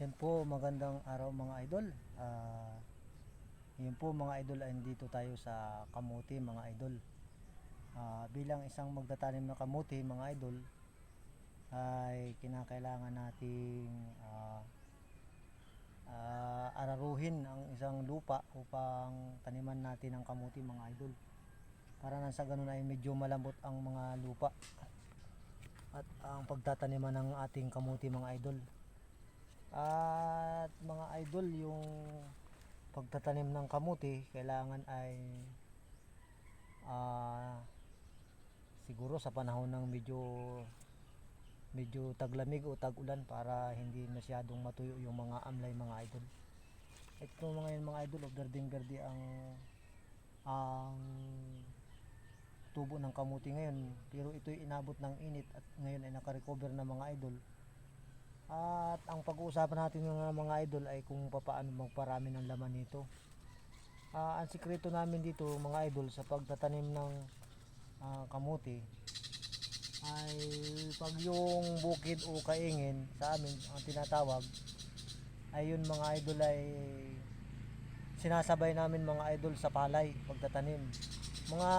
Yan po, magandang araw mga idol. Ah, yun po mga idol, ay dito tayo sa kamuti mga idol. Ah, bilang isang magtatanim ng kamuti mga idol, ay kinakailangan nating ah, ah, araruhin ang isang lupa upang taniman natin ang kamuti mga idol. Para nang sa ganun ay medyo malambot ang mga lupa at ang pagtataniman ng ating kamuti mga idol. At mga idol, yung pagtatanim ng kamuti, kailangan ay ah, siguro sa panahon ng medyo medyo taglamig o tag-ulan para hindi masyadong matuyo yung mga amlay mga idol. Ito mga yun mga idol, berdeng berde ang ang tubo ng kamuti ngayon pero ito'y inabot ng init at ngayon ay nakarecover na mga idol at ang pag-uusapan natin ng mga idol ay kung paano magparami ng laman nito. Ah, ang sikreto namin dito mga idol sa pagtatanim ng ah, kamuti ay pag yung bukid o kaingin sa amin ang tinatawag ay yun mga idol ay sinasabay namin mga idol sa palay pagtatanim. Mga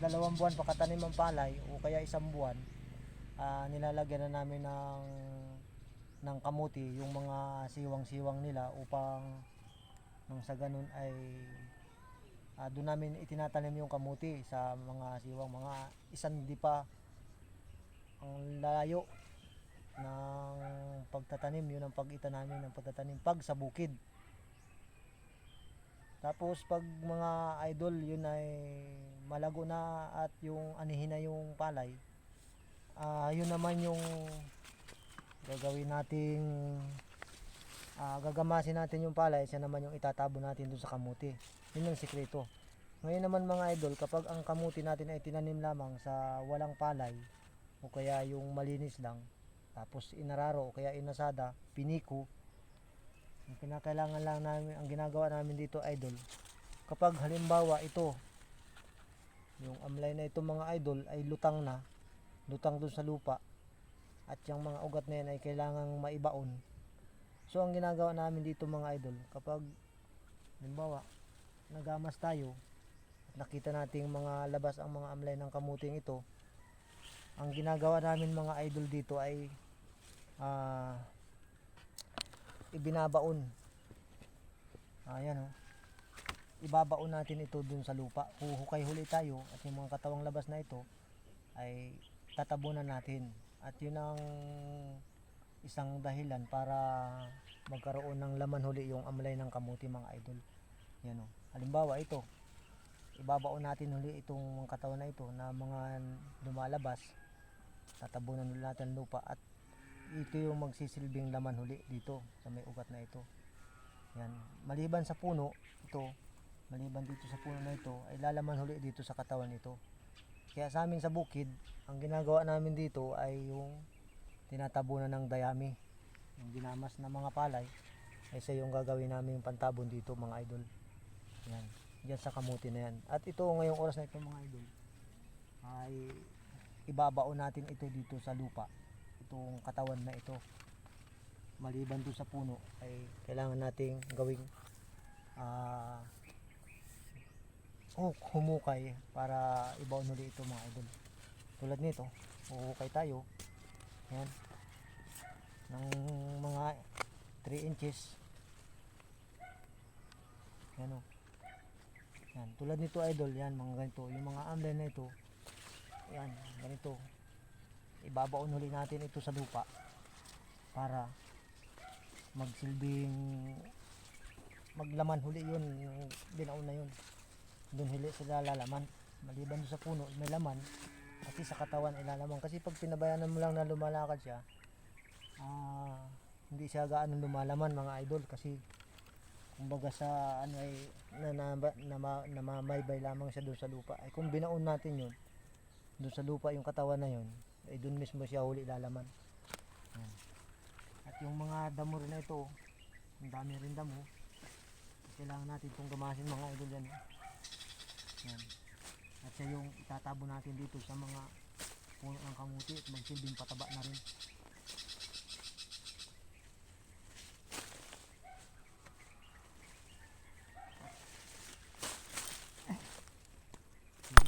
dalawang buwan pagkatanim ng palay o kaya isang buwan ah, nilalagyan na namin ng ng kamuti yung mga siwang-siwang nila upang nang sa ganun ay ah, doon namin itinatanim yung kamuti sa mga siwang. Mga isang di pa ang layo ng pagtatanim yun ang pagita namin ng pagtatanim pag sa bukid. Tapos pag mga idol yun ay malago na at yung anihin na yung palay ah yun naman yung gagawin nating ah, gagamasin natin yung palay. Siya naman yung itatabo natin dun sa kamuti. Yun yung sikreto. Ngayon naman mga idol kapag ang kamuti natin ay tinanim lamang sa walang palay o kaya yung malinis lang tapos inararo o kaya inasada piniko ang kinakailangan lang namin ang ginagawa namin dito idol kapag halimbawa ito yung amlay na ito mga idol ay lutang na lutang dun sa lupa. At yung mga ugat na yan ay kailangang maibaon. So ang ginagawa namin dito mga idol kapag halimbawa nagamas tayo at nakita nating mga labas ang mga amlay ng kamuting ito ang ginagawa namin mga idol dito ay ah ibinabaon. Ayan oh. Ibabaon natin ito dun sa lupa. Huhukay huli tayo at yung mga katawang labas na ito ay tatabunan natin. At yun ang isang dahilan para magkaroon ng laman huli yung amlay ng kamuti mga idol. Yan oh. Halimbawa ito. Ibabaon natin huli itong mga katawan na ito na mga lumalabas. Tatabunan ulit natin lupa at ito yung magsisilbing laman huli dito sa may ugat na ito. Yan. Maliban sa puno ito maliban dito sa puno na ito ay lalaman huli dito sa katawan ito kaya sa amin sa bukid ang ginagawa namin dito ay yung tinatabunan ng dayami. Yung ginamas na mga palay ay sa yung gagawin namin pantabon dito mga idol. Yan. Yan sa kamuti na yan. At ito ngayong oras na ito mga idol ay ibabaon natin ito dito sa lupa. Itong katawan na ito. Maliban doon sa puno ay kailangan nating gawing ah hu- humukay para ibaon ulit ito mga idol. Tulad nito uhukay tayo. Yan ng mga 3 inches. Yan o. Yan tulad nito idol yan mga ganito. Yung mga amlen na ito yan ganito. Ibabaon huli natin ito sa lupa para magsilbing maglaman huli yun yung binaon na yun doon huli sila lalaman. Maliban sa puno may laman. Kasi sa katawan ay lalaman. Kasi pag pinabayanan mo lang na lumalakad siya ah, hindi siya gaano lumalaman mga idol. Kasi kumbaga sa ano ay na, na, na, na, namamaybay lamang siya doon sa lupa. Ay kung binaon natin yun doon sa lupa yung katawan na yun ay doon mismo siya huli lalaman. Yan. at yung mga damo rin na ito ang dami rin damo. Kailangan natin itong gamasin mga idol yan eh. Yan. At siya yung itatabo natin dito sa mga puno ng kamuti at magsilbing pataba na rin.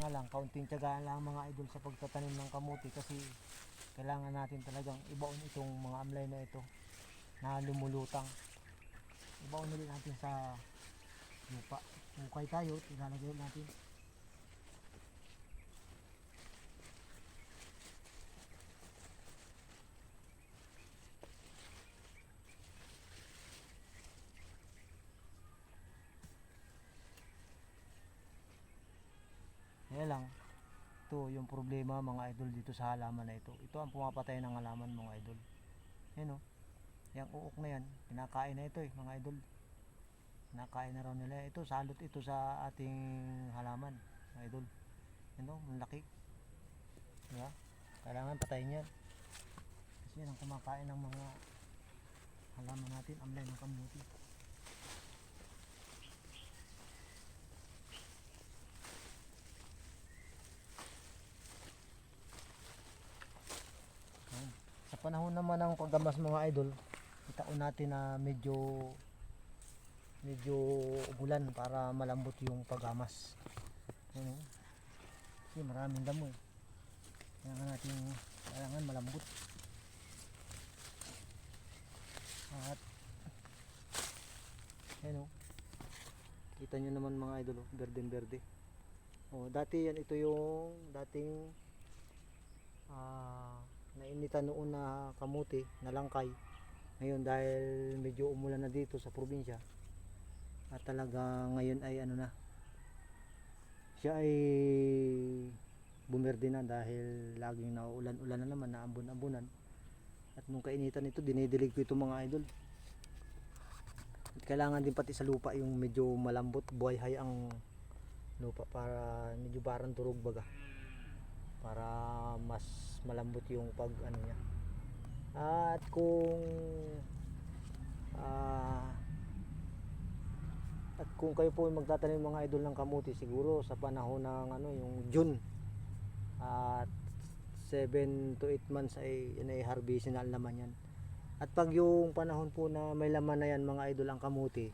nga lang, kaunting tiyagaan lang mga idol sa pagtatanim ng kamuti kasi kailangan natin talagang ibaon itong mga amlay na ito na lumulutang. Ibaon ulit natin sa lupa. Hukay tayo, ilalagay natin. Kaya lang, ito yung problema mga idol dito sa halaman na ito. Ito ang pumapatay ng halaman mga idol. Yan o. Yung uok na yan, kinakain na ito eh mga idol. Kinakain na raw nila. Ito, salot ito sa ating halaman mga idol. Yan o, ang laki. Diba? Kailangan patayin yan. Kasi yan ang kumakain ng mga halaman natin, amlay ng kamuti. Sa panahon naman ng paggamas mga idol, itaon natin na medyo medyo ulan para malambot yung paggamas. Ayan o. Kasi maraming damo eh. Kailangan natin, kailangan malambot. At ayan o. Kita nyo naman mga idol, oh, berdeng berde. Oh, dati yan ito yung dating ah nainitan noon na kamuti na langkay ngayon dahil medyo umulan na dito sa probinsya at talaga ngayon ay ano na. Siya ay bumerde na dahil laging nauulan-ulan na naman naambon-ambunan at nung kainitan ito dinidilig ko ito mga idol. At kailangan din pati sa lupa yung medyo malambot buhay ang lupa para medyo parang turog baga. Para mas malambot yung pag ano niya. At kung ah at kung kayo po magtatanim mga idol ng kamuti siguro sa panahon ng ano yung June at 7 to 8 months ay yan ay harvestin na ang laman yan at pag yung panahon po na may laman na yan mga idol ang kamuti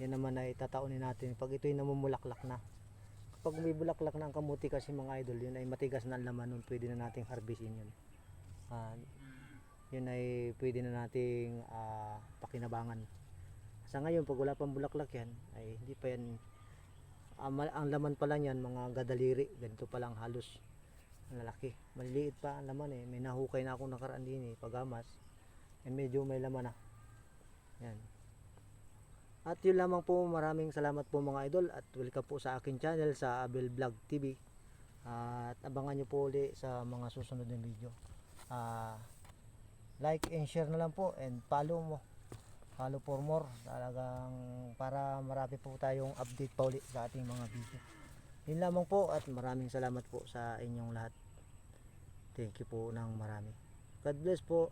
yan naman ay tataunin natin pag ito'y namumulaklak na pag may bulaklak ng kamuti kasi mga idol, yun ay matigas na ang laman nun, pwede na nating harvestin yun. Ah, yun ay pwede na nating ah, pakinabangan. Sa ngayon, pag wala pang bulaklak yan, ay hindi pa yan, ah, ang laman pa lang yan, mga gadaliri, ganito pa lang halos. Lalaki. Maliliit pa ang laman eh. May nahukay na akong nakaraan din eh, pagamas. Eh, medyo may laman na. Yan. At yun lamang po, maraming salamat po mga idol at welcome po sa akin channel sa Abel Vlog TV. At abangan nyo po uli sa mga susunod na video. Ah, like and share na lang po and follow mo. Follow for more. Talagang para marami po tayong update pa uli sa ating mga video. Yun lamang po at maraming salamat po sa inyong lahat. Thank you po ng marami. God bless po.